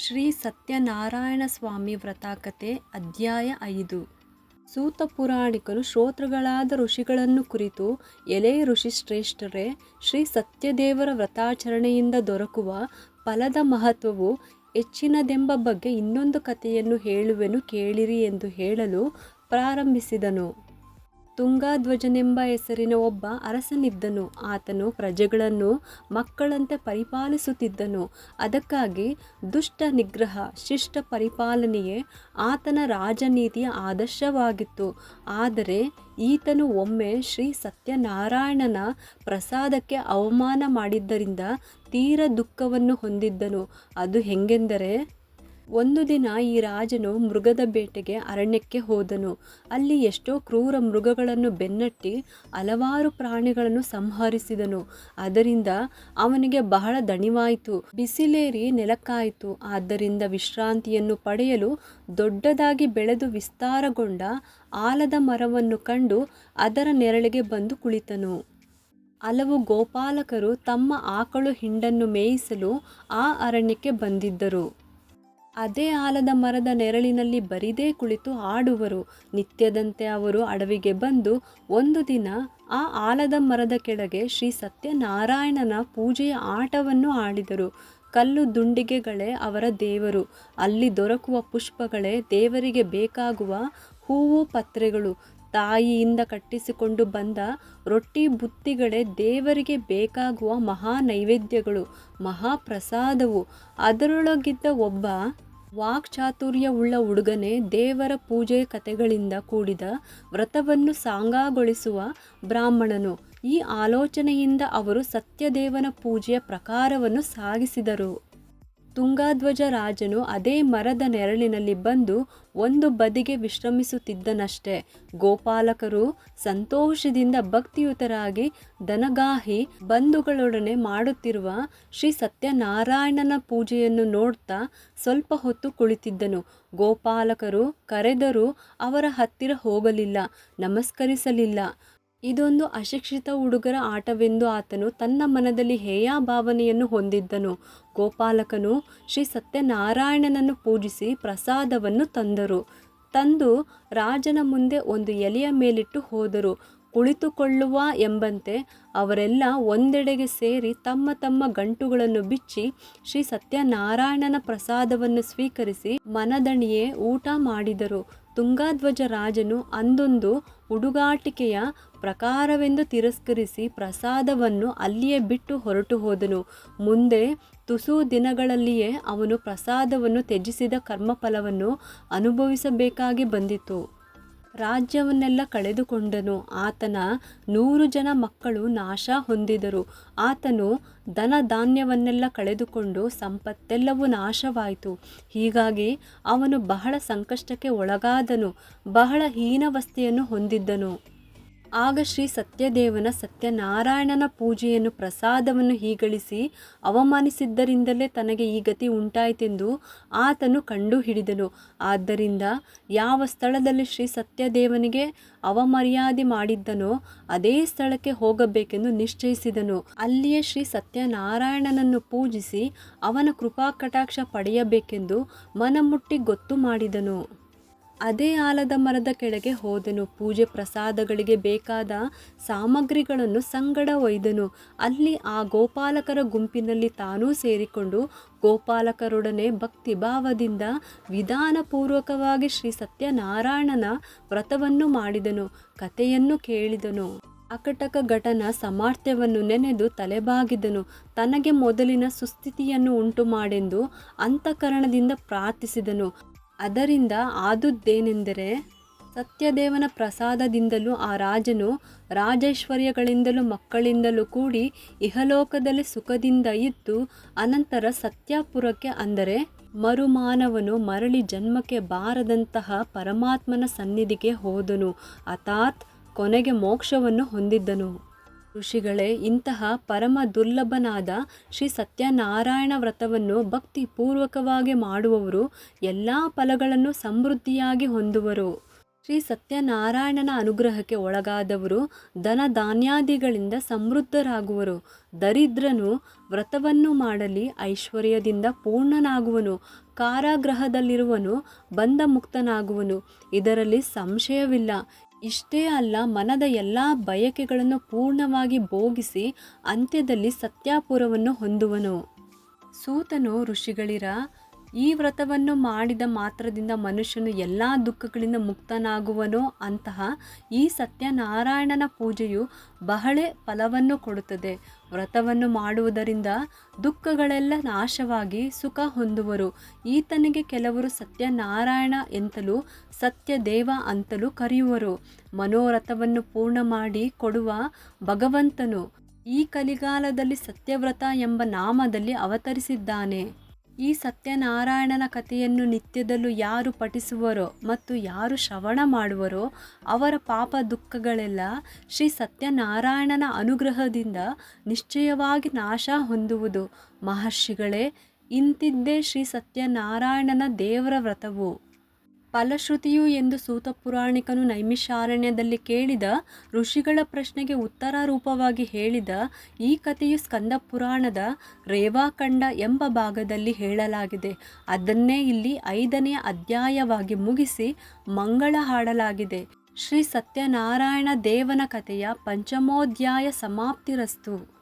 ಶ್ರೀ ಸತ್ಯನಾರಾಯಣ ಸ್ವಾಮಿ ವ್ರತಾಕತೆ ಅಧ್ಯಾಯ ಐದು. ಸೂತ ಪುರಾಣಿಕರು ಶ್ರೋತೃಗಳಾದ ಋಷಿಗಳನ್ನು ಕುರಿತು, ಎಲೆ ಋಷಿಶ್ರೇಷ್ಠರೇ ಶ್ರೀ ಸತ್ಯದೇವರ ವ್ರತಾಚರಣೆಯಿಂದ ದೊರಕುವ ಫಲದ ಮಹತ್ವವು ಹೆಚ್ಚಿನದೆಂಬ ಬಗ್ಗೆ ಇನ್ನೊಂದು ಕಥೆಯನ್ನು ಹೇಳುವೆನು ಕೇಳಿರಿ ಎಂದು ಹೇಳಲು ಪ್ರಾರಂಭಿಸಿದನು. ತುಂಗಾಧ್ವಜನೆಂಬ ಹೆಸರಿನ ಒಬ್ಬ ಅರಸನಿದ್ದನು. ಆತನು ಪ್ರಜೆಗಳನ್ನು ಮಕ್ಕಳಂತೆ ಪರಿಪಾಲಿಸುತ್ತಿದ್ದನು. ಅದಕ್ಕಾಗಿ ದುಷ್ಟ ನಿಗ್ರಹ, ಶಿಷ್ಟ ಪರಿಪಾಲನೆಯೇ ಆತನ ರಾಜನೀತಿಯ ಆದರ್ಶವಾಗಿತ್ತು. ಆದರೆ ಈತನು ಒಮ್ಮೆ ಶ್ರೀ ಸತ್ಯನಾರಾಯಣನ ಪ್ರಸಾದಕ್ಕೆ ಅವಮಾನ ಮಾಡಿದ್ದರಿಂದ ತೀರ ದುಃಖವನ್ನು ಹೊಂದಿದ್ದನು. ಅದು ಹೆಂಗೆಂದರೆ ಒಂದು ದಿನ ಈ ರಾಜನು ಮೃಗದ ಬೇಟೆಗೆ ಅರಣ್ಯಕ್ಕೆ ಹೋದನು. ಅಲ್ಲಿ ಎಷ್ಟೋ ಕ್ರೂರ ಮೃಗಗಳನ್ನು ಬೆನ್ನಟ್ಟಿ ಹಲವಾರು ಪ್ರಾಣಿಗಳನ್ನು ಸಂಹರಿಸಿದನು. ಅದರಿಂದ ಅವನಿಗೆ ಬಹಳ ದಣಿವಾಯಿತು. ಬಿಸಿಲೇರಿ ನೆಲಕ್ಕಾಯಿತು. ಆದ್ದರಿಂದ ವಿಶ್ರಾಂತಿಯನ್ನು ಪಡೆಯಲು ದೊಡ್ಡದಾಗಿ ಬೆಳೆದು ವಿಸ್ತಾರಗೊಂಡ ಆಲದ ಮರವನ್ನು ಕಂಡು ಅದರ ನೆರಳಿಗೆ ಬಂದು ಕುಳಿತನು. ಹಲವು ಗೋಪಾಲಕರು ತಮ್ಮ ಆಕಳು ಹಿಂಡನ್ನು ಮೇಯಿಸಲು ಆ ಅರಣ್ಯಕ್ಕೆ ಬಂದಿದ್ದರು. ಅದೇ ಆಲದ ಮರದ ನೆರಳಿನಲ್ಲಿ ಬರಿದೇ ಕುಳಿತು ಆಡುವರು. ನಿತ್ಯದಂತೆ ಅವರು ಅಡವಿಗೆ ಬಂದು ಒಂದು ದಿನ ಆ ಆಲದ ಮರದ ಕೆಳಗೆ ಶ್ರೀ ಸತ್ಯನಾರಾಯಣನ ಪೂಜೆಯ ಆಟವನ್ನು ಆಡಿದರು. ಕಲ್ಲು ದುಂಡಿಗೆಗಳೇ ಅವರ ದೇವರು. ಅಲ್ಲಿ ದೊರಕುವ ಪುಷ್ಪಗಳೇ ದೇವರಿಗೆ ಬೇಕಾಗುವ ಹೂವು, ಪತ್ರೆಗಳು. ತಾಯಿಯಿಂದ ಕಟ್ಟಿಸಿಕೊಂಡು ಬಂದ ರೊಟ್ಟಿ ಬುತ್ತಿಗಳೇ ದೇವರಿಗೆ ಬೇಕಾಗುವ ಮಹಾ ನೈವೇದ್ಯಗಳು ಮಹಾಪ್ರಸಾದವು ಅದರೊಳಗಿದ್ದ ಒಬ್ಬ ವಾಕ್ಚಾತುರ್ಯವುಳ್ಳ ಹುಡುಗನೇ ದೇವರ ಪೂಜೆ ಕಥೆಗಳಿಂದ ಕೂಡಿದ ವ್ರತವನ್ನು ಸಾಂಗಾಗೊಳಿಸುವ ಬ್ರಾಹ್ಮಣನು. ಈ ಆಲೋಚನೆಯಿಂದ ಅವರು ಸತ್ಯದೇವನ ಪೂಜೆಯ ಪ್ರಕಾರವನ್ನು ಸಾಗಿಸಿದರು. ತುಂಗಾಧ್ವಜ ರಾಜನು ಅದೇ ಮರದ ನೆರಳಿನಲ್ಲಿ ಬಂದು ಒಂದು ಬದಿಗೆ ವಿಶ್ರಮಿಸುತ್ತಿದ್ದನಷ್ಟೇ. ಗೋಪಾಲಕರು ಸಂತೋಷದಿಂದ ಭಕ್ತಿಯುತರಾಗಿ ದನಗಾಹಿ ಬಂಧುಗಳೊಡನೆ ಮಾಡುತ್ತಿರುವ ಶ್ರೀ ಸತ್ಯನಾರಾಯಣನ ಪೂಜೆಯನ್ನು ನೋಡ್ತಾ ಸ್ವಲ್ಪ ಹೊತ್ತು ಕುಳಿತಿದ್ದನು. ಗೋಪಾಲಕರು ಕರೆದರೂ ಅವರ ಹತ್ತಿರ ಹೋಗಲಿಲ್ಲ, ನಮಸ್ಕರಿಸಲಿಲ್ಲ. ಇದೊಂದು ಅಶಿಕ್ಷಿತ ಹುಡುಗರ ಆಟವೆಂದು ಆತನು ತನ್ನ ಮನದಲ್ಲಿ ಹೇಯ ಭಾವನೆಯನ್ನು ಹೊಂದಿದ್ದನು. ಗೋಪಾಲಕನು ಶ್ರೀ ಸತ್ಯನಾರಾಯಣನನ್ನು ಪೂಜಿಸಿ ಪ್ರಸಾದವನ್ನು ತಂದರು. ತಂದು ರಾಜನ ಮುಂದೆ ಒಂದು ಎಲೆಯ ಮೇಲಿಟ್ಟು ಹೋದರು. ಕುಳಿತುಕೊಳ್ಳುವ ಎಂಬಂತೆ ಅವರೆಲ್ಲ ಒಂದೆಡೆಗೆ ಸೇರಿ ತಮ್ಮ ತಮ್ಮ ಗಂಟುಗಳನ್ನು ಬಿಚ್ಚಿ ಶ್ರೀ ಸತ್ಯನಾರಾಯಣನ ಪ್ರಸಾದವನ್ನು ಸ್ವೀಕರಿಸಿ ಮನದಣಿಯೇ ಊಟ ಮಾಡಿದರು. ತುಂಗಾಧ್ವಜ ರಾಜನು ಅಂದೊಂದು ಹುಡುಗಾಟಿಕೆಯ ಪ್ರಕಾರವೆಂದು ತಿರಸ್ಕರಿಸಿ ಪ್ರಸಾದವನ್ನು ಅಲ್ಲಿಯೇ ಬಿಟ್ಟು ಹೊರಟು ಹೋದನು. ಮುಂದೆ ತುಸು ದಿನಗಳಲ್ಲಿಯೇ ಅವನು ಪ್ರಸಾದವನ್ನು ತ್ಯಜಿಸಿದ ಕರ್ಮಫಲವನ್ನು ಅನುಭವಿಸಬೇಕಾಗಿ ಬಂದಿತು. ರಾಜ್ಯವನ್ನೆಲ್ಲ ಕಳೆದುಕೊಂಡನು. ಆತನ ನೂರು ಜನ ಮಕ್ಕಳು ನಾಶ ಹೊಂದಿದರು. ಆತನು ಧನ ಧಾನ್ಯವನ್ನೆಲ್ಲ ಕಳೆದುಕೊಂಡು ಸಂಪತ್ತೆಲ್ಲವೂ ನಾಶವಾಯಿತು. ಹೀಗಾಗಿ ಅವನು ಬಹಳ ಸಂಕಷ್ಟಕ್ಕೆ ಒಳಗಾದನು. ಬಹಳ ಹೀನವಸ್ಥೆಯನ್ನು ಹೊಂದಿದ್ದನು. ಆಗ ಶ್ರೀ ಸತ್ಯದೇವನ ಸತ್ಯನಾರಾಯಣನ ಪೂಜೆಯನ್ನು ಪ್ರಸಾದವನ್ನು ಹೀಗಳಿಸಿ ಅವಮಾನಿಸಿದ್ದರಿಂದಲೇ ತನಗೆ ಈ ಗತಿ ಉಂಟಾಯಿತೆಂದು ಆತನು ಕಂಡುಹಿಡಿದನು ಆದ್ದರಿಂದ ಯಾವ ಸ್ಥಳದಲ್ಲಿ ಶ್ರೀ ಸತ್ಯದೇವನಿಗೆ ಅವಮರ್ಯಾದೆ ಮಾಡಿದ್ದನೋ ಅದೇ ಸ್ಥಳಕ್ಕೆ ಹೋಗಬೇಕೆಂದು ನಿಶ್ಚಯಿಸಿದನು. ಅಲ್ಲಿಯೇ ಶ್ರೀ ಸತ್ಯನಾರಾಯಣನನ್ನು ಪೂಜಿಸಿ ಅವನ ಕೃಪಾ ಕಟಾಕ್ಷ ಪಡೆಯಬೇಕೆಂದು ಮನಮುಟ್ಟಿ ಗೊತ್ತು ಮಾಡಿದನು. ಅದೇ ಆಲದ ಮರದ ಕೆಳಗೆ ಹೋದನು. ಪೂಜೆ ಪ್ರಸಾದಗಳಿಗೆ ಬೇಕಾದ ಸಾಮಗ್ರಿಗಳನ್ನು ಸಂಗಡ ಒಯ್ದನು. ಅಲ್ಲಿ ಆ ಗೋಪಾಲಕರ ಗುಂಪಿನಲ್ಲಿ ತಾನೂ ಸೇರಿಕೊಂಡು ಗೋಪಾಲಕರೊಡನೆ ಭಕ್ತಿ ಭಾವದಿಂದ ವಿಧಾನಪೂರ್ವಕವಾಗಿ ಶ್ರೀ ಸತ್ಯನಾರಾಯಣನ ವ್ರತವನ್ನು ಮಾಡಿದನು. ಕಥೆಯನ್ನು ಕೇಳಿದನು. ಅಕಟಕ ಘಟನ ಸಾಮರ್ಥ್ಯವನ್ನು ನೆನೆದು ತಲೆಬಾಗಿದನು. ತನಗೆ ಮೊದಲಿನ ಸುಸ್ಥಿತಿಯನ್ನು ಉಂಟು ಮಾಡೆಂದು ಅಂತಃಕರಣದಿಂದ ಪ್ರಾರ್ಥಿಸಿದನು. ಅದರಿಂದ ಆದುದ್ದೇನೆಂದರೆ ಸತ್ಯದೇವನ ಪ್ರಸಾದದಿಂದಲೂ ಆ ರಾಜನು ರಾಜೈಶ್ವರ್ಯಗಳಿಂದಲೂ ಮಕ್ಕಳಿಂದಲೂ ಕೂಡಿ ಇಹಲೋಕದಲ್ಲಿ ಸುಖದಿಂದ ಇದ್ದು ಅನಂತರ ಸತ್ಯಾಪುರಕ್ಕೆ ಅಂದರೆ ಮರುಮಾನವನು ಮರಳಿ ಜನ್ಮಕ್ಕೆ ಬಾರದಂತಹ ಪರಮಾತ್ಮನ ಸನ್ನಿಧಿಗೆ ಹೋದನು. ಅಥಾತ್ ಕೊನೆಗೆ ಮೋಕ್ಷವನ್ನು ಹೊಂದಿದ್ದನು. ಋಷಿಗಳೇ, ಇಂತಹ ಪರಮ ದುರ್ಲಭನಾದ ಶ್ರೀ ಸತ್ಯನಾರಾಯಣ ವ್ರತವನ್ನು ಭಕ್ತಿಪೂರ್ವಕವಾಗಿ ಮಾಡುವವರು ಎಲ್ಲ ಫಲಗಳನ್ನು ಸಮೃದ್ಧಿಯಾಗಿ ಹೊಂದುವರು. ಶ್ರೀ ಸತ್ಯನಾರಾಯಣನ ಅನುಗ್ರಹಕ್ಕೆ ಒಳಗಾದವರು ಧನ ಧಾನ್ಯಾದಿಗಳಿಂದ ಸಮೃದ್ಧರಾಗುವರು. ದರಿದ್ರನು ವ್ರತವನ್ನು ಮಾಡಲಿ, ಐಶ್ವರ್ಯದಿಂದ ಪೂರ್ಣನಾಗುವನು, ಕಾರಾಗೃಹದಲ್ಲಿರುವನು ಬಂಧ ಮುಕ್ತನಾಗುವನು ಇದರಲ್ಲಿ ಸಂಶಯವಿಲ್ಲ. ಇಷ್ಟೇ ಅಲ್ಲ ಮನದ ಎಲ್ಲ ಬಯಕೆಗಳನ್ನು ಪೂರ್ಣವಾಗಿ ಭೋಗಿಸಿ ಅಂತ್ಯದಲ್ಲಿ ಸತ್ಯಾಪುರವನ್ನು ಹೊಂದುವನು. ಸೂತನು ಋಷಿಗಳಿರ ಈ ವ್ರತವನ್ನು ಮಾಡಿದ ಮಾತ್ರದಿಂದ ಮನುಷ್ಯನು ಎಲ್ಲ ದುಃಖಗಳಿಂದ ಮುಕ್ತನಾಗುವನೋ ಅಂತಹ ಈ ಸತ್ಯನಾರಾಯಣನ ಪೂಜೆಯು ಬಹಳ ಫಲವನ್ನು ಕೊಡುತ್ತದೆ. ವ್ರತವನ್ನು ಮಾಡುವುದರಿಂದ ದುಃಖಗಳೆಲ್ಲ ನಾಶವಾಗಿ ಸುಖ ಹೊಂದುವರು. ಈತನಿಗೆ ಕೆಲವರು ಸತ್ಯನಾರಾಯಣ ಎಂತಲೂ ಸತ್ಯದೇವ ಅಂತಲೂ ಕರೆಯುವರು. ಮನೋರಥವನ್ನು ಪೂರ್ಣ ಮಾಡಿ ಕೊಡುವ ಭಗವಂತನು ಈ ಕಲಿಗಾಲದಲ್ಲಿ ಸತ್ಯವ್ರತ ಎಂಬ ನಾಮದಲ್ಲಿ ಅವತರಿಸಿದ್ದಾನೆ. ಈ ಸತ್ಯನಾರಾಯಣನ ಕಥೆಯನ್ನು ನಿತ್ಯದಲ್ಲೂ ಯಾರು ಪಠಿಸುವರೋ ಮತ್ತು ಯಾರು ಶ್ರವಣ ಮಾಡುವರೋ ಅವರ ಪಾಪ ದುಃಖಗಳೆಲ್ಲ ಶ್ರೀ ಸತ್ಯನಾರಾಯಣನ ಅನುಗ್ರಹದಿಂದ ನಿಶ್ಚಯವಾಗಿ ನಾಶ ಹೊಂದುವುದು. ಮಹರ್ಷಿಗಳೇ, ಇಂತಿದ್ದೇ ಶ್ರೀ ಸತ್ಯನಾರಾಯಣನ ದೇವರ ವ್ರತವು. ಫಲಶ್ರುತಿಯು ಎಂದು ಸೂತ ಪುರಾಣಿಕನು ನೈಮಿಷಾರಣ್ಯದಲ್ಲಿ ಕೇಳಿದ ಋಷಿಗಳ ಪ್ರಶ್ನೆಗೆ ಉತ್ತರ ರೂಪವಾಗಿ ಹೇಳಿದ ಈ ಕಥೆಯು ಸ್ಕಂದ ಪುರಾಣದ ರೇವಾಖಂಡ ಎಂಬ ಭಾಗದಲ್ಲಿ ಹೇಳಲಾಗಿದೆ. ಅದನ್ನೇ ಇಲ್ಲಿ ಐದನೆಯ ಅಧ್ಯಾಯವಾಗಿ ಮುಗಿಸಿ ಮಂಗಳ ಹಾಡಲಾಗಿದೆ. ಶ್ರೀ ಸತ್ಯನಾರಾಯಣ ದೇವನ ಕಥೆಯ ಪಂಚಮೋಧ್ಯಾಯ ಸಮಾಪ್ತಿರಸ್ತು.